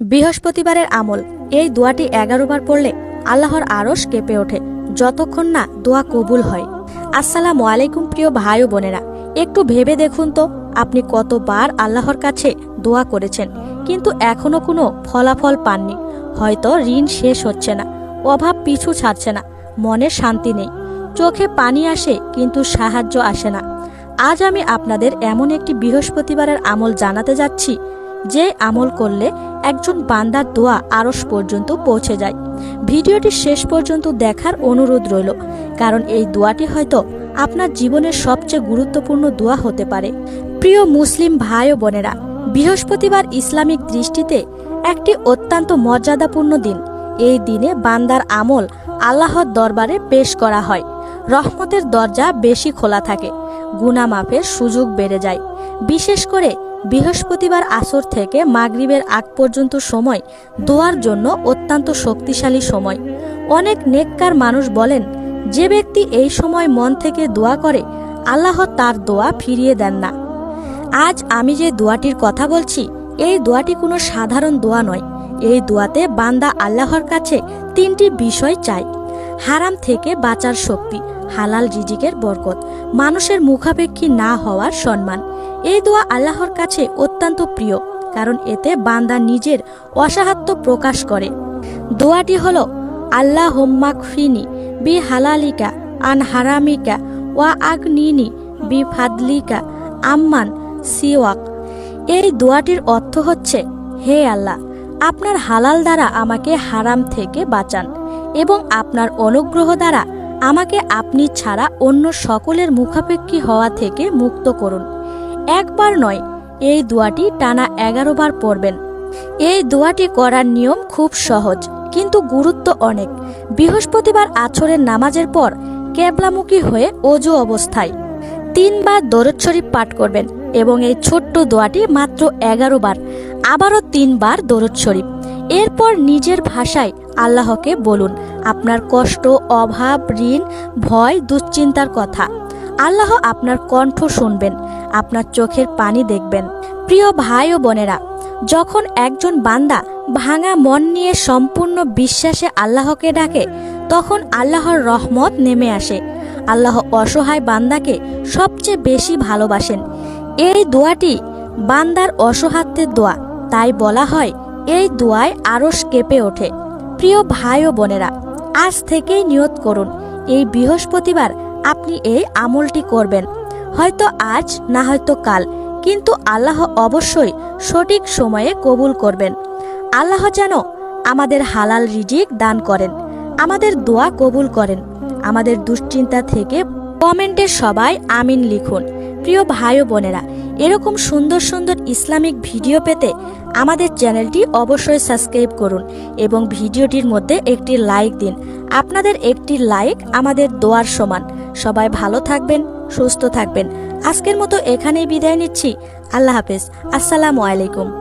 বৃহস্পতিবারের আমল, এই দোয়াটি এগারো বার পড়লে আল্লাহর আরশ কেঁপে ওঠে, যতক্ষণ না দোয়া কবুল হয়। আসসালামু আলাইকুম প্রিয় ভাই ও বোনেরা, একটু ভেবে দেখুন তো, আপনি কতবার আল্লাহর কাছে দোয়া করেছেন, কিন্তু এখনও কোনো ফলাফল পাননি। হয়তো ঋণ শেষ হচ্ছে না, অভাব পিছু ছাড়ছে না, মনে শান্তি নেই, চোখে পানি আসে কিন্তু সাহায্য আসে না। আজ আমি আপনাদের এমন একটি বৃহস্পতিবারের আমল জানাতে যাচ্ছি যে আমল করলে একজন বান্দার দোয়া আরস পর্যন্ত পৌঁছে যায়। ভিডিওটি শেষ পর্যন্ত দেখার অনুরোধ রইল, কারণ এই দোয়াটি হয়তো আপনার জীবনের সবচেয়ে গুরুত্বপূর্ণ দোয়া হতে পারে। প্রিয় মুসলিম ভাই ও বোনেরা, বৃহস্পতিবার ইসলামিক দৃষ্টিতে একটি অত্যন্ত মর্যাদাপূর্ণ দিন। এই দিনে বান্দার আমল আল্লাহর দরবারে পেশ করা হয়। রহমতের দরজা বেশি খোলা থাকে গুনা মাফের সুযোগ বেড়ে যায়। বিশেষ করে বৃহস্পতিবার আসর থেকে মাগরিবের আগ পর্যন্ত সময়, দোয়ার জন্য অত্যন্ত শক্তিশালী সময়। অনেক নেককার মানুষ বলেন, যে ব্যক্তি এই সময় মন থেকে দোয়া করে, আল্লাহ তার দোয়া ফিরিয়ে দেন না। আজ আমি যে দোয়াটির কথা বলছি, এই দোয়াটি কোনো সাধারণ দোয়া নয়। এই দোয়াতে বান্দা আল্লাহর কাছে তিনটি বিষয় চাই হারাম থেকে বাঁচার শক্তি, হালাল রিজিকের বরকত, মানুষের মুখাপেক্ষী না হওয়ার সম্মান। এই দোয়া আল্লাহর কাছে অত্যন্ত প্রিয়, কারণ এতে বান্দা নিজের অসাহাত্য প্রকাশ করে। দোয়াটি হল আল্লাহ হোম্মাকফিনি বি হালালিকা আন হারামিকা ওয়া আগনিনি বি ফাদলিকা আম্মান সিওয়াক। এই দোয়াটির অর্থ হচ্ছে, হে আল্লাহ, আপনার হালাল দ্বারা আমাকে হারাম থেকে বাঁচান এবং আপনার অনুগ্রহ দ্বারা আমাকে আপনি ছাড়া অন্য সকলের মুখাপেক্ষী হওয়া থেকে মুক্ত করুন। একবার নয়, এই দোয়াটি টানা এগারো বার পড়বেন। এই দোয়াটি করার নিয়ম খুব সহজ, কিন্তু গুরুত্ব অনেক। বৃহস্পতিবার আছরের নামাজের পর কেবলামুখী হয়ে অজু অবস্থায় তিনবার দরদ শরীফ পাঠ করবেন এবং এই ছোট্ট দোয়াটি মাত্র এগারো বার, আবারও তিনবার দরদ শরীফ। এরপর নিজের ভাষায় আল্লাহকে বলুন, আপনার কষ্ট, অভাব, ঋণ, ভয়, দুশ্চিন্তার কথা। আল্লাহ আপনার কণ্ঠ শুনবেন। আপনার চোখের পানি দেখবেন। প্রিয় ভাই ও বোনেরা, যখন একজন বান্দা ভাঙা মন নিয়ে সম্পূর্ণ বিশ্বাসে আল্লাহকে ডাকে, তখন আল্লাহর রহমত নেমে আসে। আল্লাহ অসহায় বান্দাকে সবচেয়ে বেশি ভালোবাসেন। এই দোয়াটি বান্দার অসহাত্বের দোয়া। তাই বলা হয়, এই দোয়ায় আরস কেঁপে ওঠে। প্রিয় ভাই ও বোনেরা, আজ থেকেই নিয়ত করুন, এই বৃহস্পতিবার আপনি এই আমলটি করবেন। হয়তো আজ, না হয়তো কাল। কিন্তু আল্লাহ অবশ্যই সঠিক সময়ে কবুল করবেন। আল্লাহ যেন আমাদের হালাল রিজিক দান করেন, আমাদের দোয়া কবুল করেন। আমাদের দুশ্চিন্তা থেকে কমেন্টে সবাই আমিন লিখুন। প্রিয় ভাই ও বোনেরা, এরকম সুন্দর সুন্দর ইসলামিক ভিডিও পেতে আমাদের চ্যানেলটি অবশ্যই সাবস্ক্রাইব করুন এবং ভিডিওটির মধ্যে একটি লাইক দিন। আপনাদের একটি লাইক আমাদের দোয়ার সমান। সবাই ভালো থাকবেন, সুস্থ থাকবেন। আজকের মতো এখানেই বিদায় নিচ্ছি। আল্লাহ হাফেজ। আসসালামু আলাইকুম।